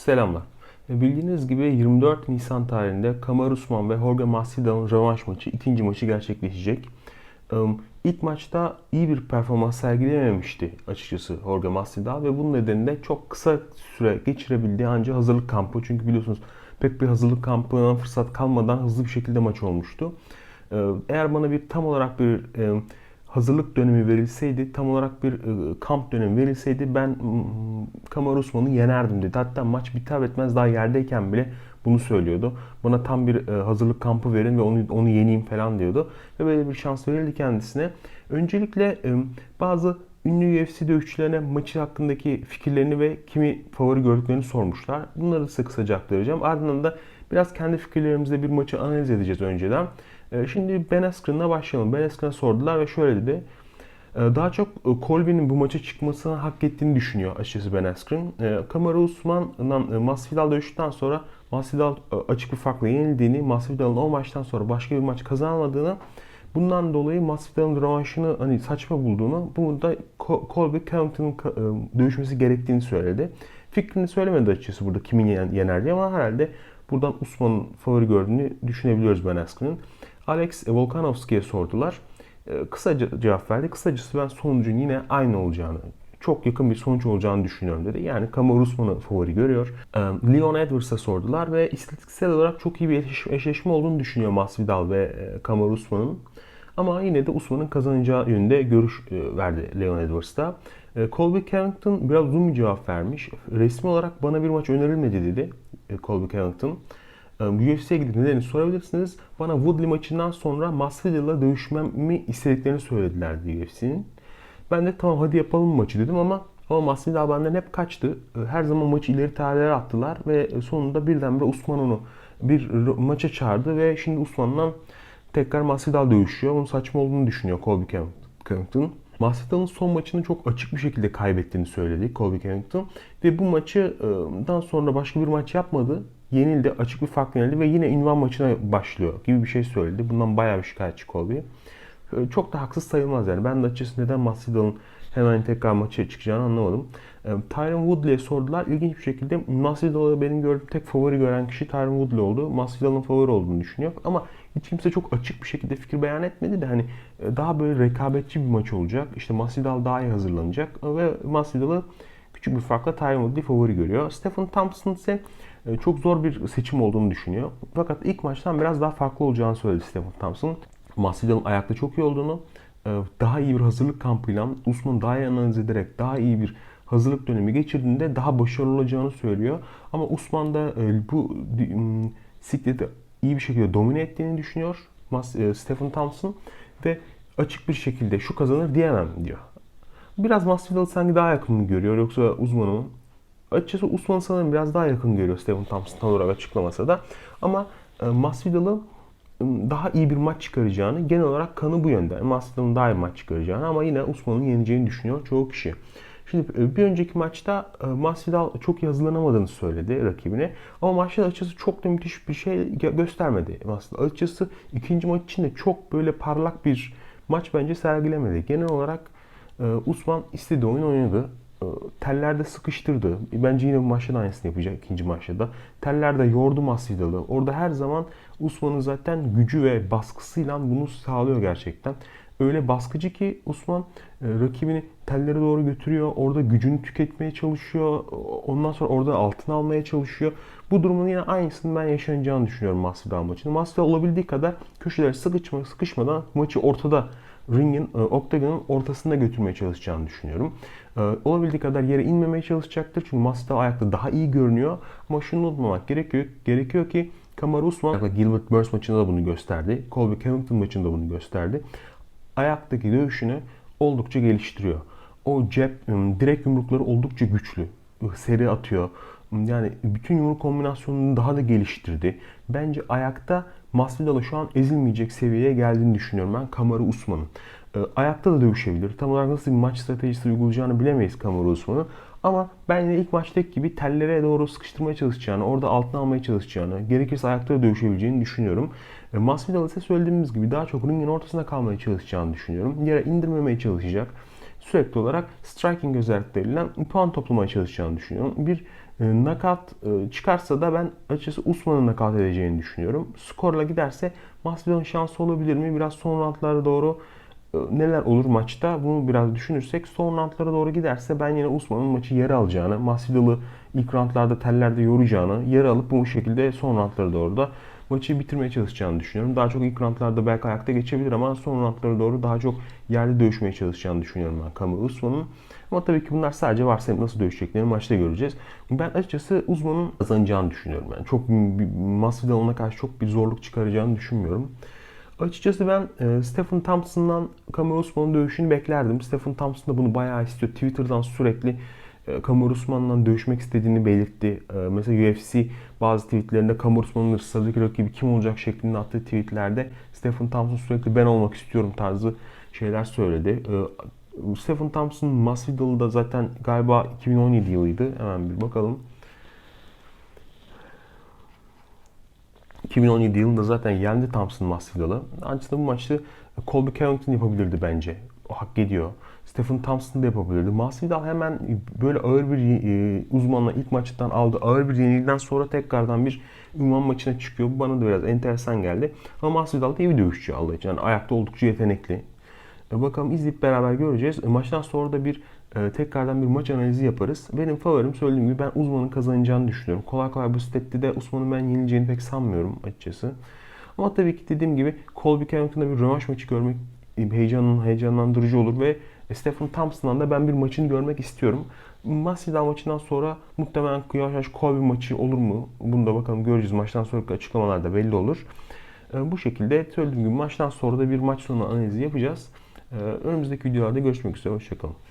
Selamlar. Bildiğiniz gibi 24 Nisan tarihinde Kamaru Usman ve Jorge Masvidal'ın rövanş maçı, ikinci maçı gerçekleşecek. İlk maçta iyi bir performans sergilememişti açıkçası Jorge Masvidal ve bunun nedeniyle çok kısa süre geçirebildiği ancak hazırlık kampı. Çünkü biliyorsunuz pek bir hazırlık kampına fırsat kalmadan hızlı bir şekilde maç olmuştu. Eğer bana bir tam olarak bir hazırlık dönemi verilseydi, tam olarak bir e, kamp dönemi verilseydi ben Kamaru Usman'ı yenerdim dedi. Hatta maç biter bitmez daha yerdeyken bile bunu söylüyordu. Bana tam bir e, hazırlık kampı verin ve onu onu yeneyim falan diyordu. Ve böyle bir şans verildi kendisine. Öncelikle e, bazı ünlü UFC dövüşçülerine maçı hakkındaki fikirlerini ve kimi favori gördüklerini sormuşlar. Bunları size kısaca aktaracağım. Ardından da biraz kendi fikirlerimizle bir maçı analiz edeceğiz önceden. E, Şimdi Ben Askren'la başlayalım. Ben Askren'e sordular ve şöyle dedi. E, Daha çok e, Colby'nin bu maça çıkmasını hak ettiğini düşünüyor açıkçası Ben Askren. E, Kamaru Usman'la e, Masvidal dövüştükten sonra Masvidal e, açık bir farkla yenildiğini, Masvidal'ın o maçtan sonra başka bir maç kazanamadığını, bundan dolayı Masvidal'ın rövanşını hani saçma bulduğunu, bunu da Colby Covington'ın dövüşmesi gerektiğini söyledi. Fikrini söylemedi açıkçası burada kimin yen- yener diye ama herhalde buradan Usman'ın favori gördüğünü düşünebiliyoruz Ben Askren'in. Alex Volkanovski'ye sordular. E, Kısaca cevap verdi. Kısacası ben sonucun yine aynı olacağını, çok yakın bir sonuç olacağını düşünüyorum dedi. Yani Kamaru Usman'ı favori görüyor. E, Leon Edwards'a sordular ve istatistiksel olarak çok iyi bir eşleş- eşleşme olduğunu düşünüyor Masvidal ve e, Kamaru Usman'ın. Ama yine de Usman'ın kazanacağı yönünde görüş e, verdi Leon Edwards'ta. E, Colby Covington biraz uzun bir cevap vermiş. Resmi olarak bana bir maç önerilmedi dedi e, Colby Covington. E, UFC'ye gidip nedenini sorabilirsiniz. Bana Woodley maçından sonra Masvidal'la dövüşmemi istediklerini söylediler diye UFC'nin. Ben de tamam hadi yapalım maçı dedim ama ama Masvidal benden hep kaçtı. E, Her zaman maçı ileri tarihlere attılar ve sonunda birdenbire Usman onu bir maça çağırdı ve şimdi Usman'la tekrar Masvidal dövüşüyor. Bunun saçma olduğunu düşünüyor Colby Covington. Masvidal'ın son maçını çok açık bir şekilde kaybettiğini söyledi Colby Covington. Ve bu maçıdan sonra başka bir maç yapmadı. Yenildi, açık bir farkla yenildi ve yine ünvan maçına başlıyor gibi bir şey söyledi. Bundan bayağı bir şikayetçi Colby. Ee, Çok da haksız sayılmaz yani. Ben de açıkçası neden Masvidal'ın hemen tekrar maça çıkacağını anlamadım. Ee, Tyron Woodley'e sordular. İlginç bir şekilde Masvidal'ı benim gördüğüm tek favori gören kişi Tyron Woodley oldu. Masvidal'ın favori olduğunu düşünüyor. Ama hiç kimse çok açık bir şekilde fikir beyan etmedi de hani e, daha böyle rekabetçi bir maç olacak. İşte Masvidal daha iyi hazırlanacak ve Masvidal'ı küçük bir farkla Tyron Woodley favori görüyor. Stephen Thompson ise çok zor bir seçim olduğunu düşünüyor. Fakat ilk maçtan biraz daha farklı olacağını söyledi Stephen Thompson. Masvidal'ın ayakta çok iyi olduğunu, e, daha iyi bir hazırlık kampıyla Usman'ı daha iyi analiz ederek daha iyi bir hazırlık dönemi geçirdiğinde daha başarılı olacağını söylüyor. Ama Usman da e, bu sikleti iyi bir şekilde domine ettiğini düşünüyor e, Stephen Thompson ve açık bir şekilde şu kazanır diyemem diyor. Biraz Masvidal'ı sanki daha yakın mı görüyor yoksa uzmanı mı? Açıkçası Usman'ı sanırım biraz daha yakın görüyor Stephen Thompson tam olarak açıklamasa da. Ama e, Masvidal'ı ım, daha iyi bir maç çıkaracağını, genel olarak kanı bu yönde. Masvidal'ın daha iyi maç çıkaracağını ama yine Usman'ın yeneceğini düşünüyor çoğu kişi. Şimdi e, bir önceki maçta e, Masvidal çok iyi hazırlanamadığını söyledi rakibine. Ama maçta açıkçası çok da müthiş bir şey gö- göstermedi Masvidal. Açıkçası ikinci maç için de çok böyle parlak bir maç bence sergilemedi. Genel olarak Usman istediği oyun oynadı. E, Tellerde sıkıştırdı. Bence yine bu maçta da aynısını yapacak ikinci maçta da. Tellerde yordu Masvidal'ı. Orada her zaman Usman'ın zaten gücü ve baskısıyla bunu sağlıyor gerçekten. Öyle baskıcı ki Usman e, rakibini tellere doğru götürüyor. Orada gücünü tüketmeye çalışıyor. Ondan sonra oradan altına almaya çalışıyor. Bu durumun yine aynısını ben yaşanacağını düşünüyorum Masvidal maçında. Masvidal olabildiği kadar köşelere sıkışma, sıkışmadan maçı ortada ringin, e, oktagonun ortasında götürmeye çalışacağını düşünüyorum. E, olabildiği kadar yere inmemeye çalışacaktır. Çünkü Masvidal ayakta daha iyi görünüyor. Ama şunu unutmamak gerekiyor, gerekiyor ki Kamaru Usman Gilbert Burns maçında da bunu gösterdi. Colby Covington maçında bunu gösterdi. Ayaktaki dövüşünü oldukça geliştiriyor. O cep, ım, direkt yumrukları oldukça güçlü. Seri atıyor. Yani bütün yumruk kombinasyonunu daha da geliştirdi. Bence ayakta Masvidal'a şu an ezilmeyecek seviyeye geldiğini düşünüyorum ben Kamaru Usman'ın. E, Ayakta da dövüşebilir. Tam olarak nasıl bir maç stratejisi uygulayacağını bilemeyiz Kamaru Usman'ın. Ama ben yine ilk maçtaki gibi tellere doğru sıkıştırmaya çalışacağını, orada altına almaya çalışacağını, gerekirse ayakta da dövüşebileceğini düşünüyorum. E, Masvidal ise söylediğimiz gibi daha çok ringin ortasında kalmaya çalışacağını düşünüyorum. Yere indirmemeye çalışacak. Sürekli olarak striking özellikleriyle puan toplamaya çalışacağını düşünüyorum. Bir E, Knockout e, çıkarsa da ben açıkçası Usman'ın knockout edeceğini düşünüyorum. Skorla giderse Masvidal'ın şansı olabilir mi? Biraz son roundlara doğru e, neler olur maçta bunu biraz düşünürsek son roundlara doğru giderse ben yine Usman'ın maçı yarı alacağını, Masvidal'ı ilk roundlarda tellerde yoracağını, yarı alıp bu şekilde son roundlara doğru da maçı bitirmeye çalışacağını düşünüyorum. Daha çok ilk roundlarda belki ayakta geçebilir ama son roundlara doğru daha çok yerde dövüşmeye çalışacağını düşünüyorum ben Kamaru Usman'ın. Ama tabii ki bunlar sadece varsayıp nasıl dövüşeceklerini maçta göreceğiz. Ben açıkçası Usman'ın kazanacağını düşünüyorum. Yani çok Masvidal ona karşı çok bir zorluk çıkaracağını düşünmüyorum. Açıkçası ben e, Stephen Thompson'dan Kamaru Usman'ın dövüşünü beklerdim. Stephen Thompson da bunu bayağı istiyor. Twitter'dan sürekli e, Kamaru Usman'la dövüşmek istediğini belirtti. E, mesela UFC bazı tweetlerinde Kamaru Usman'ın sıradaki rakibi kim olacak şeklinde attığı tweetlerde Stephen Thompson sürekli ben olmak istiyorum tarzı şeyler söyledi. E, Stephen Thompson Masvidal'ı da zaten galiba 2017 yılıydı. Hemen bir bakalım. 2017 yılında zaten yendi Thompson Masvidal'ı. Ancak bu maçı Colby Covington yapabilirdi bence. Hak ediyor. Stephen Thompson da yapabilirdi. Masvidal hemen böyle ağır bir e, uzmanla ilk maçtan aldı. Ağır bir yenilgiden sonra tekrardan bir ünvan maçına çıkıyor. Bu bana da biraz enteresan geldi. Ama Masvidal da iyi bir dövüşçü Allah için. Yani ayakta oldukça yetenekli. E, bakalım izleyip beraber göreceğiz. E, maçtan sonra da bir e, tekrardan bir maç analizi yaparız. Benim favorim söylediğim gibi ben uzmanın kazanacağını düşünüyorum. Kolay kolay bu stette de Usman'ın ben yenileceğini pek sanmıyorum açıkçası. Ama tabii ki dediğim gibi Colby Covington'da bir rövanş maçı görmek heyecanın heyecanlandırıcı olur ve Stephen Thompson'dan da ben bir maçını görmek istiyorum. Masvidal maçından sonra muhtemelen yavaş Colby maçı olur mu? Bunu da bakalım göreceğiz. Maçtan sonraki açıklamalarda belli olur. Bu şekilde söylediğim gibi maçtan sonra da bir maç sonu analizi yapacağız. Önümüzdeki videolarda görüşmek üzere. Hoşçakalın.